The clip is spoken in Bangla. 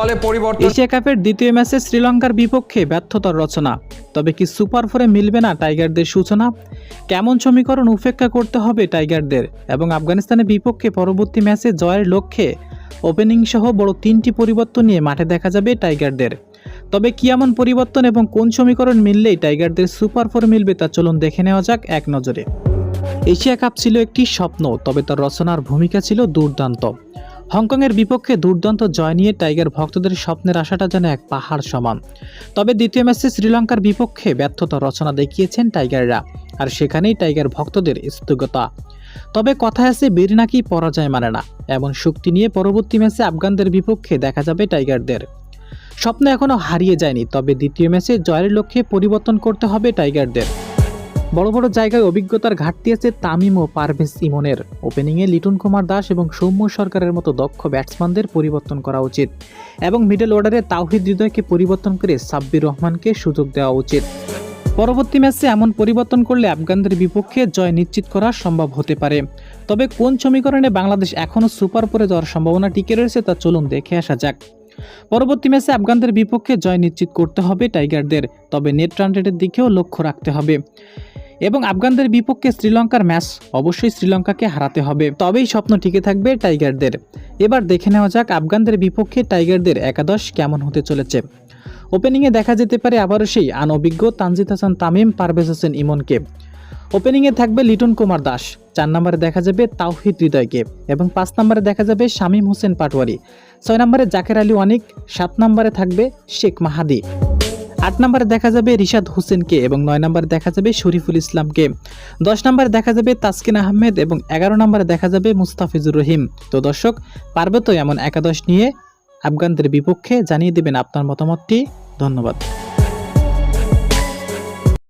দলে পরিবর্তন এশিয়া কাপের দ্বিতীয় ম্যাচে শ্রীলঙ্কার বিপক্ষে ব্যর্থতার রচনা। তবে কি সুপার ফোরে মিলবে না টাইগারদের সূচনা? কেমন সমীকরণ উপেক্ষা করতে হবে টাইগারদের? এবং আফগানিস্তানের বিপক্ষে পরবর্তী ম্যাচে জয়ের লক্ষ্যে ওপেনিং সহ বড় তিনটি পরিবর্তন নিয়ে মাঠে দেখা যাবে টাইগারদের। তবে কি এমন পরিবর্তন এবং কোন সমীকরণ মিললেই টাইগারদের সুপার ফোর মিলবে তা চলুন দেখে নেওয়া যাক এক নজরে। এশিয়া কাপ ছিল একটি স্বপ্ন, তবে তার রচনার ভূমিকা ছিল দুর্দান্ত। হংকংয়ের বিপক্ষে দুর্দান্ত জয় নিয়ে টাইগার ভক্তদের স্বপ্নের আশাটা যেন এক পাহাড় সমান। তবে দ্বিতীয় ম্যাচে শ্রীলঙ্কার বিপক্ষে ব্যর্থতা রচনা দেখিয়েছেন টাইগাররা, আর সেখানেই টাইগার ভক্তদের স্থগতা তবে কথা আছে, বীর নাকি পরাজয় মানে না, এমন শক্তি নিয়ে পরবর্তী ম্যাচে আফগানদের বিপক্ষে দেখা যাবে টাইগারদের। স্বপ্ন এখনও হারিয়ে যায়নি, তবে দ্বিতীয় ম্যাচে জয়ের লক্ষ্যে পরিবর্তন করতে হবে টাইগারদের। বড় বড় জায়গায় অভিজ্ঞতার ঘাটতি আছে তামিম ও পারভেজ ইমনের। ওপেনিংয়ে লিটন কুমার দাস এবং সৌম্য সরকারের মতো দক্ষ ব্যাটসম্যানদের পরিবর্তন করা উচিত এবং মিডল অর্ডারে তাওহিদ হৃদয়কে পরিবর্তন করে সাব্বির রহমানকে সুযোগ দেওয়া উচিত। পরবর্তী ম্যাচে এমন পরিবর্তন করলে আফগানদের বিপক্ষে জয় নিশ্চিত করা সম্ভব হতে পারে। তবে কোন সমীকরণে বাংলাদেশ এখনও সুপার পরে যাওয়ার সম্ভাবনা টিকে রয়েছে তা চলুন দেখে আসা যাক। পরবর্তী ম্যাচে আফগানদের বিপক্ষে জয় নিশ্চিত করতে হবে টাইগারদের তবে নেট রান রেটের দিকেও লক্ষ্য রাখতে হবে। এবং আফগানদের বিপক্ষে শ্রীলঙ্কার ম্যাচ অবশ্যই শ্রীলঙ্কাকে হারাতে হবে। তবেই স্বপ্ন টিকে থাকবে টাইগারদের। এবার দেখে নেওয়া যাক আফগানদের বিপক্ষে টাইগারদের একাদশ কেমন হতে চলেছে। ওপেনিংয়ে দেখা যেতে পারে আবারও সেই আনঅভিজ্ঞ তানজিদ হাসান তামিম, পারভেজ হোসেন ইমনকে। ওপেনিংয়ে থাকবে লিটন কুমার দাস। চার নম্বরে দেখা যাবে তাওহিদ হৃদয়কে এবং পাঁচ নম্বরে দেখা যাবে শামীম হোসেন পাটোয়ারি। ছয় নম্বরে জাকের আলী অনিক সাত নম্বরে থাকবে শেখ মাহাদি। আট নম্বরে দেখা যাবে রিশাদ হোসেনকে এবং নয় নম্বরে দেখা যাবে শরীফুল ইসলামকে। দশ নম্বরে দেখা যাবে তাসকিন আহমেদ এবং এগারো নম্বরে দেখা যাবে মুস্তাফিজুর রহিম। তো দর্শক পারবে তো এমন একাদশ নিয়ে আফগানদের বিপক্ষে জানিয়ে দেবেন আপনার মতামতটি। ধন্যবাদ।